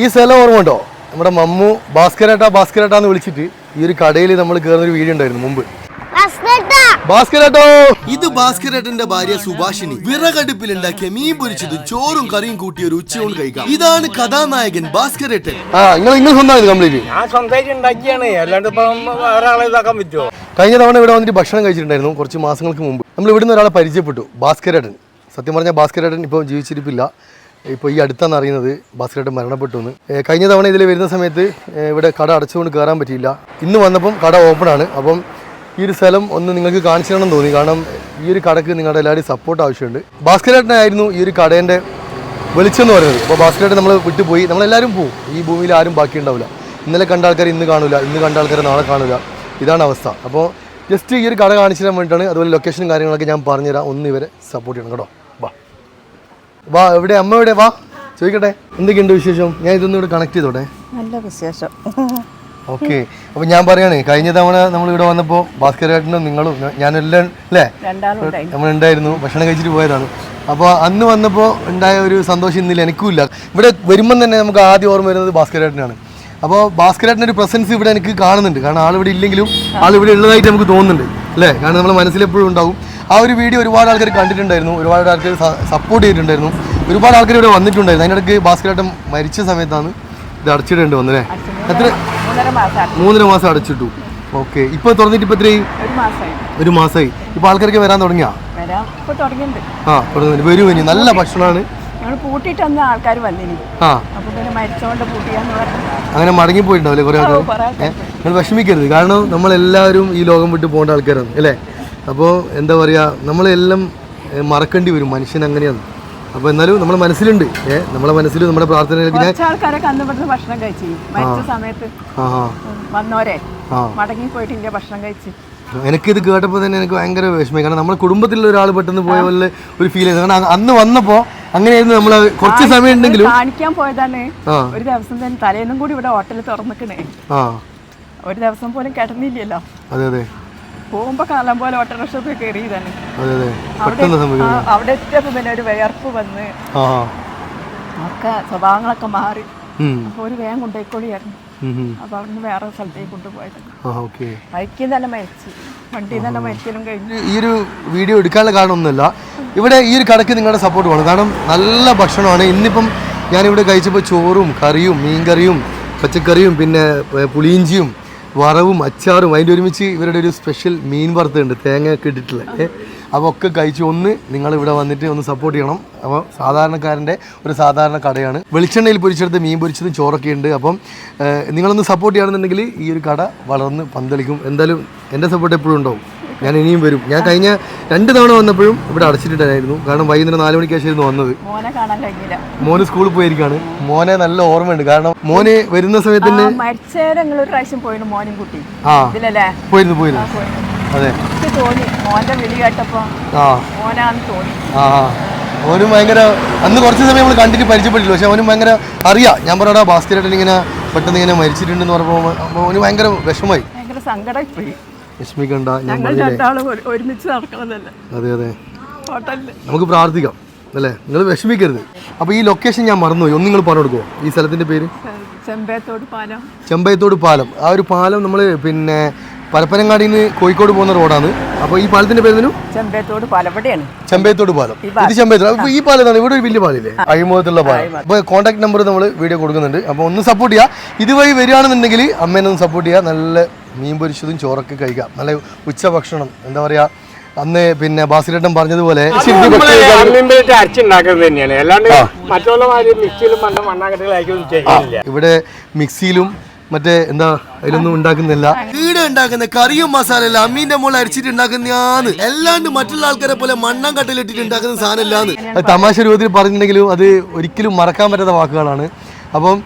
ഈ സ്ഥലം ഓർമ്മ ഉണ്ടോ? നമ്മുടെ മമ്മു ഭാസ്കരേട്ട ഭാസ്കരേട്ട എന്ന് വിളിച്ചിട്ട് ഈ ഒരു കടയിൽ നമ്മൾ കയറുന്ന ഒരു വീഡിയോ ഉണ്ടായിരുന്നു മുമ്പ്. ഭാസ്കരേട്ടോ! ഇത് ഭാസ്കരേട്ടന്റെ ഭാര്യ സുഭാഷിണി. വിറകടുപ്പിലുണ്ടാക്കിയ മീൻ പൊരിച്ചതും ചോറും കറിയും കൂട്ടിയ ഒരു ഉച്ചയോട് കഴിക്കാം. ഇതാണ് കഥാനായകൻ ഭാസ്കരേട്ടൻ. ആ നിങ്ങൾ നിങ്ങൾ സ്വന്തമായത് കംപ്ലീറ്റ് ഞാൻ സ്വന്തമായിട്ട് ഉണ്ടാക്കിയാണ്. അല്ലാണ്ട് ഇപ്പം ഒരാളെ ഇതാക്കാൻ പറ്റുമോ? കഴിഞ്ഞ തവണ ഇവിടെ വന്നിട്ട് ഭക്ഷണം കഴിച്ചിട്ടുണ്ടായിരുന്നു കുറച്ച് മാസങ്ങൾക്ക് മുമ്പ്. നമ്മൾ ഇവിടുന്ന് ഒരാളെ പരിചയപ്പെട്ടു ഭാസ്കരേട്ടൻ. സത്യം പറഞ്ഞാൽ ഭാസ്കരേട്ടൻ ഇപ്പോൾ ജീവിച്ചിരിപ്പില്ല. ഇപ്പോൾ ഈ അടുത്താണ് അറിയുന്നത് ഭാസ്കരേട്ടൻ മരണപ്പെട്ടു എന്ന് കഴിഞ്ഞ തവണ ഇതിൽ വരുന്ന സമയത്ത് ഇവിടെ കട അടച്ചുകൊണ്ട് കയറാൻ പറ്റിയില്ല. ഇന്ന് വന്നപ്പം കട ഓപ്പൺ ആണ്. അപ്പം ഈ ഒരു സ്ഥലം ഒന്ന് നിങ്ങൾക്ക് കാണിച്ചു തരണം തോന്നി. കാരണം ഈ ഒരു കടക്ക് നിങ്ങളുടെ എല്ലാവരുടെയും സപ്പോർട്ട് ആവശ്യമുണ്ട്. ഭാസ്കരേട്ടനായിരുന്നു ഈ ഒരു കടേന്റെ വെളിച്ചം എന്ന് പറയുന്നത്. അപ്പോൾ ഭാസ്കരേട്ടൻ നമ്മൾ വിട്ടുപോയി. നമ്മളെല്ലാവരും പോകും ഈ ഭൂമിയിൽ ആരും ബാക്കി ഉണ്ടാവില്ല. ഇന്നലെ കണ്ട ആൾക്കാർ ഇന്ന് കാണില്ല ഇന്ന് കണ്ട ആൾക്കാർ നാളെ കാണില്ല ഇതാണ് അവസ്ഥ. അപ്പോൾ ജസ്റ്റ് ഈ ഒരു കട കാണിച്ചു തരാൻ വേണ്ടിയിട്ടാണ്. അതുപോലെ ലൊക്കേഷനും കാര്യങ്ങളൊക്കെ ഞാൻ പറഞ്ഞുതരാം. ഒന്ന് ഇവരെ സപ്പോർട്ട് ചെയ്യണം കേട്ടോ. വാ എവിടെ? അമ്മ എവിടെ? വാ. ചോദിക്കട്ടെ. എന്തൊക്കെയുണ്ട് വിശേഷം? ഞാൻ ഇതൊന്നും ഇവിടെ കണക്ട് ചെയ്തോട്ടെ നല്ല വിശേഷം. ഓക്കെ അപ്പൊ ഞാൻ പറയാണ് കഴിഞ്ഞ തവണ നമ്മൾ ഇവിടെ വന്നപ്പോൾ ഭാസ്കരേട്ടനും നിങ്ങളും ഞാ- ഞാനെല്ലാം അല്ലേ നമ്മൾ ഉണ്ടായിരുന്നു ഭക്ഷണം കഴിച്ചിട്ട് പോയതാണ്. അപ്പോൾ അന്ന് വന്നപ്പോൾ ഉണ്ടായ ഒരു സന്തോഷം ഇന്നില്ല. എനിക്കും ഇല്ല ഇവിടെ വരുമ്പം തന്നെ നമുക്ക് ആദ്യം ഓർമ്മ വരുന്നത് ഭാസ്കരേട്ടനാണ്. അപ്പോൾ ഭാസ്കരേട്ടന്റെ ഒരു പ്രസൻസ് ഇവിടെ എനിക്ക് കാണുന്നുണ്ട്. കാരണം ആളിവിടെ ഇല്ലെങ്കിലും ആളിവിടെ ഉള്ളതായിട്ട് നമുക്ക് തോന്നുന്നുണ്ട്. അല്ലേ കാരണം നമ്മുടെ മനസ്സിലെപ്പോഴും ഉണ്ടാവും. ആ ഒരു വീഡിയോ ഒരുപാട് ആൾക്കാർ കണ്ടിട്ടുണ്ടായിരുന്നു. ഒരുപാട് ആൾക്കാർ സപ്പോർട്ട് ചെയ്തിട്ടുണ്ടായിരുന്നു. ഒരുപാട് ആൾക്കാർ ഇവിടെ വന്നിട്ടുണ്ടായിരുന്നു. അതിനിടയ്ക്ക് ഭാസ്കരേട്ടൻ മരിച്ച സമയത്താണ് ഇത് അടച്ചിടേണ്ടി വന്നല്ലേ എത്ര? മൂന്നര മാസം അടച്ചിട്ടു. ഓക്കെ. ഇപ്പൊ തുറന്നിട്ട് ഇപ്പൊ എത്രയായി? ഒരു മാസമായി ഇപ്പൊ ആൾക്കാർക്ക് വരാൻ തുടങ്ങിയാ? വരാം. ആ ഇനി. നല്ല ഭക്ഷണമാണ്. അങ്ങനെ മടങ്ങി പോയിട്ടുണ്ടാവില്ലേ കുറെ ആൾക്കാർ നിങ്ങൾ വിഷമിക്കരുത്. കാരണം നമ്മളെല്ലാവരും ഈ ലോകം വിട്ട് പോകേണ്ട ആൾക്കാരാണ് അല്ലേ? അപ്പോൾ എന്താ പറയുക നമ്മളെല്ലാം മറക്കേണ്ടി വരും. മനുഷ്യൻ അങ്ങനെയാണ്. അപ്പോൾ എന്നാലും നമ്മുടെ മനസ്സിലുണ്ട്. നമ്മളെ മനസ്സിൽ നമ്മുടെ പ്രാർത്ഥനയിലേക്ക് ഞാൻ കുറച്ച് ആൾക്കാരൊക്കെ അന്ന് ഇവിടുന്ന് ഭക്ഷണം കഴിച്ചു. മരിച്ച സമയത്ത് വന്നോരെ പോയിട്ട് ഇന്ത്യ ഭക്ഷണം കഴിച്ച്. എനിക്കിത് കേട്ടപ്പോൾ തന്നെ എനിക്ക് ഭയങ്കര വിഷമമായി. കാരണം നമ്മുടെ കുടുംബത്തിലുള്ള ഒരാൾ പെട്ടെന്ന് പോയ പോലെ ഒരു ഫീൽ ചെയ്തു കാരണം അന്ന് വന്നപ്പോൾ അങ്ങനെയായിരുന്നു നമ്മൾ കുറച്ച് സമയം ഉണ്ടെങ്കിലും കാണിക്കാൻ പോയതാണ്. ഒരു ദിവസം തന്നെ തലേന്നും കൂടി ഇവിടെ ഹോട്ടലിൽ തുറന്നിക്കണേ. ഒരു ദിവസം പോലും കിടന്നില്ലല്ലോ. അതെ അതെ. പോകുമ്പോ കാലം പോലെ ഓട്ടോറിക്ഷ അതെ അതെ. അവിടെ എത്തിയപ്പോ പിന്നെ ഒരു വിയർപ്പ് വന്ന് ഒക്കെ സ്വഭാവങ്ങളൊക്കെ മാറി. അപ്പൊ ഒരു വേഗം കൊണ്ടുപോയിക്കോളിയായിരുന്നു. ഉം. അപ്പൊ അവിടുന്ന് വേറെ സ്ഥലത്തേക്ക് കൊണ്ടുപോയത്. ബൈക്കിൽ തന്നെ മരിച്ചു. വണ്ടിയിൽ തന്നെ മരിക്കലും കഴിഞ്ഞു. ഈ ഒരു വീഡിയോ എടുക്കാനുള്ള കാരണമൊന്നുമില്ല. ഇവിടെ ഈ ഒരു കടക്ക് നിങ്ങളുടെ സപ്പോർട്ട് വേണം. കാരണം നല്ല ഭക്ഷണമാണ്. ഇന്നിപ്പം ഞാനിവിടെ കഴിച്ചപ്പോൾ ചോറും കറിയും മീൻകറിയും പച്ചക്കറിയും പിന്നെ പുളിയിഞ്ചിയും വറവും അച്ചാറും അതിന്റെ ഒരുമിച്ച് ഇവരുടെ ഒരു സ്പെഷ്യൽ മീൻ വറുത്തുണ്ട് തേങ്ങ ഒക്കെ ഇട്ടിട്ടുള്ള. അപ്പോൾ ഒക്കെ കഴിച്ച് ഒന്ന് നിങ്ങൾ ഇവിടെ വന്നിട്ട് ഒന്ന് സപ്പോർട്ട് ചെയ്യണം. അപ്പോൾ സാധാരണക്കാരന്റെ ഒരു സാധാരണ കടയാണ്. വെളിച്ചെണ്ണയിൽ പൊരിച്ചെടുത്ത് മീൻ പൊരിച്ചതും ചോറൊക്കെ ഉണ്ട്. അപ്പം നിങ്ങളൊന്ന് സപ്പോർട്ട് ചെയ്യുകയാണെന്നുണ്ടെങ്കിൽ ഈ ഒരു കട വളർന്ന് പന്തളിക്കും എന്തായാലും എന്റെ സപ്പോർട്ട് എപ്പോഴും ഉണ്ടാവും. ഞാൻ ഇനിയും വരും. ഞാൻ കഴിഞ്ഞ രണ്ട് തവണ വന്നപ്പോഴും ഇവിടെ അടച്ചിട്ടിട്ടായിരുന്നു. കാരണം വൈകുന്നേരം നാല് മണിക്ക് ശേഷമായിരുന്നു വന്നത്. മോനെ സ്കൂളിൽ പോയിരിക്കാണ്. മോനെ നല്ല ഓർമ്മയുണ്ട്. കാരണം മോനെ വരുന്ന സമയത്ത് തന്നെ പോയിരുന്നു ആ പോയിരുന്നു അതെ. ആ. അവനും ഭയങ്കര അന്ന് കുറച്ച് സമയം നമ്മൾ കണ്ടിട്ട് പരിചയപ്പെട്ടില്ല പക്ഷെ അവനും ഭയങ്കര അറിയാം. ഞാൻ പറയാ ഭാസ്കരേട്ടൻ ഇങ്ങനെ പെട്ടെന്ന് ഇങ്ങനെ മരിച്ചിട്ടുണ്ടെന്ന് പറഞ്ഞപ്പോൾ അവന് ഭയങ്കര വിഷമായി ഭയങ്കര സങ്കടമായി വിഷമിക്കണ്ട ഞാൻ പറഞ്ഞില്ലേ ഒരുമിച്ച് നടക്കണമെന്നല്ലേ അതെ അതെ. നമുക്ക് പ്രാർത്ഥിക്കാം അല്ലേ? നിങ്ങൾ വിഷമിക്കരുത്. അപ്പോൾ ഈ ലൊക്കേഷൻ ഞാൻ മറന്നുപോയി. ഒന്ന് നിങ്ങൾ പറഞ്ഞു കൊടുക്കുമോ ഈ സ്ഥലത്തിന്റെ പേര്? ചെമ്പയത്തോട് പാലം. ചെമ്പയത്തോട് പാലം. ആ ഒരു പാലം നമ്മൾ പിന്നെ പരപ്പനങ്ങാടിയിൽ നിന്ന് കോഴിക്കോട് പോകുന്ന റോഡാണ്. അപ്പോൾ ഈ പാലത്തിന്റെ പേര് ചെമ്പേത്തോട് പാലം. ചെമ്പയത്തോട് പാലം. ഇത് ചെമ്പയത്തോട്. അപ്പോൾ ഈ പാലത്താണ് ഇവിടെ ഒരു വലിയ പാലില്ലേ അഴിമുഖത്തുള്ള പാലം. അപ്പോൾ കോൺടാക്ട് നമ്പർ നമ്മൾ വീഡിയോ കൊടുക്കുന്നുണ്ട്. അപ്പോൾ ഒന്ന് സപ്പോർട്ട് ചെയ്യുക ഇതുവഴി വരികയാണെന്നുണ്ടെങ്കിൽ അമ്മേനെ ഒന്ന് സപ്പോർട്ട് ചെയ്യുക നല്ല മീൻ പൊരിച്ചതും ചോറൊക്കെ കഴിക്കാം. നല്ല ഉച്ചഭക്ഷണം. എന്താ പറയുക അന്ന് പിന്നെ ബാസിലേട്ടൻ പറഞ്ഞതുപോലെ ഇവിടെ മിക്സിയിലും മറ്റേ എന്താ അതിലൊന്നും ഉണ്ടാക്കുന്നില്ല. ഈടെ ഉണ്ടാക്കുന്ന കറിയും മസാല അമ്മീന്റെ മോളെ അരിച്ചിട്ട് ഉണ്ടാക്കുന്നതാണ്. അല്ലാണ്ട് മറ്റുള്ള ആൾക്കാരെ പോലെ മണ്ണാൻ കട്ടിലിട്ടിട്ട് ഉണ്ടാക്കുന്ന സാധനം ഇല്ലാന്ന് തമാശ രൂപത്തിൽ പറഞ്ഞിട്ടുണ്ടെങ്കിലും അത് ഒരിക്കലും മറക്കാൻ പറ്റാത്ത വാക്കുകളാണ്. അപ്പം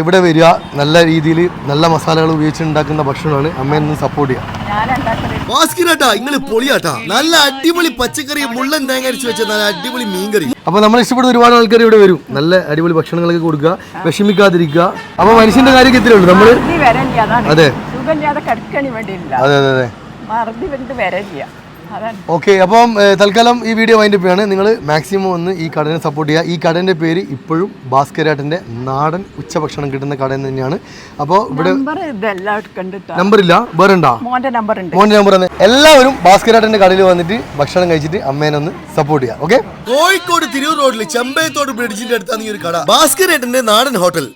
ഇവിടെ വരിക. നല്ല രീതിയിൽ നല്ല മസാലകൾ ഉപയോഗിച്ച് ഉണ്ടാക്കുന്ന ഭക്ഷണമാണ് അമ്മയെന്ന് സപ്പോർട്ട് ചെയ്യാം ഞാൻ ഉണ്ടാക്കുന്നത് ഭാസ്കരേട്ടാ നിങ്ങൾ പൊളിയാട്ടാ. നല്ല അടിപൊളി പച്ചക്കറി മുള്ളൻ തേങ്ങ അരിച്ച് വെച്ച നല്ല അടിപൊളി മീൻകറി. അപ്പൊ നമ്മൾ ഇഷ്ടപ്പെടുന്ന ഒരുപാട് ആൾക്കാർ ഇവിടെ വരും. നല്ല അടിപൊളി ഭക്ഷണങ്ങളൊക്കെ കൊടുക്കുക വിഷമിക്കാതിരിക്കുക. അപ്പൊ മനുഷ്യന്റെ കാര്യം എത്തിയുള്ളൂ നമ്മൾ അതെ. അതെ അതെ അതെ. ഓക്കെ അപ്പം തൽക്കാലം ഈ വീഡിയോ വൈൻഡ് അപ്പ് ആണ് നിങ്ങൾ മാക്സിമം ഒന്ന് ഈ കടനെ സപ്പോർട്ട് ചെയ്യുക. ഈ കടന്റെ പേര് ഇപ്പോഴും ഭാസ്കരാട്ടിന്റെ നാടൻ ഉച്ചഭക്ഷണം കിട്ടുന്ന കട തന്നെയാണ്. അപ്പോൾ ഇവിടെ നമ്പർ ഇതെല്ലാം കണ്ടിട്ടാ നമ്പർ ഇല്ല? വേറെ ഉണ്ടോ മോന്റെ നമ്പർ ഉണ്ട്. മോന്റെ നമ്പർ തന്നെ. എല്ലാവരും ഭാസ്കരാട്ടിന്റെ കടയിൽ വന്നിട്ട് ഭക്ഷണം കഴിച്ചിട്ട് അമ്മേനെ ഒന്ന് സപ്പോർട്ട് ചെയ്യുക. ഓക്കെ കോഴിക്കോട് തിരൂർ റോഡിൽ ചെമ്പയത്തോട് ബ്രിഡ്ജിന്റെ അടുത്താണ് ഈ ഒരു കട. ഭാസ്കരേട്ടന്റെ നാടൻ ഹോട്ടൽ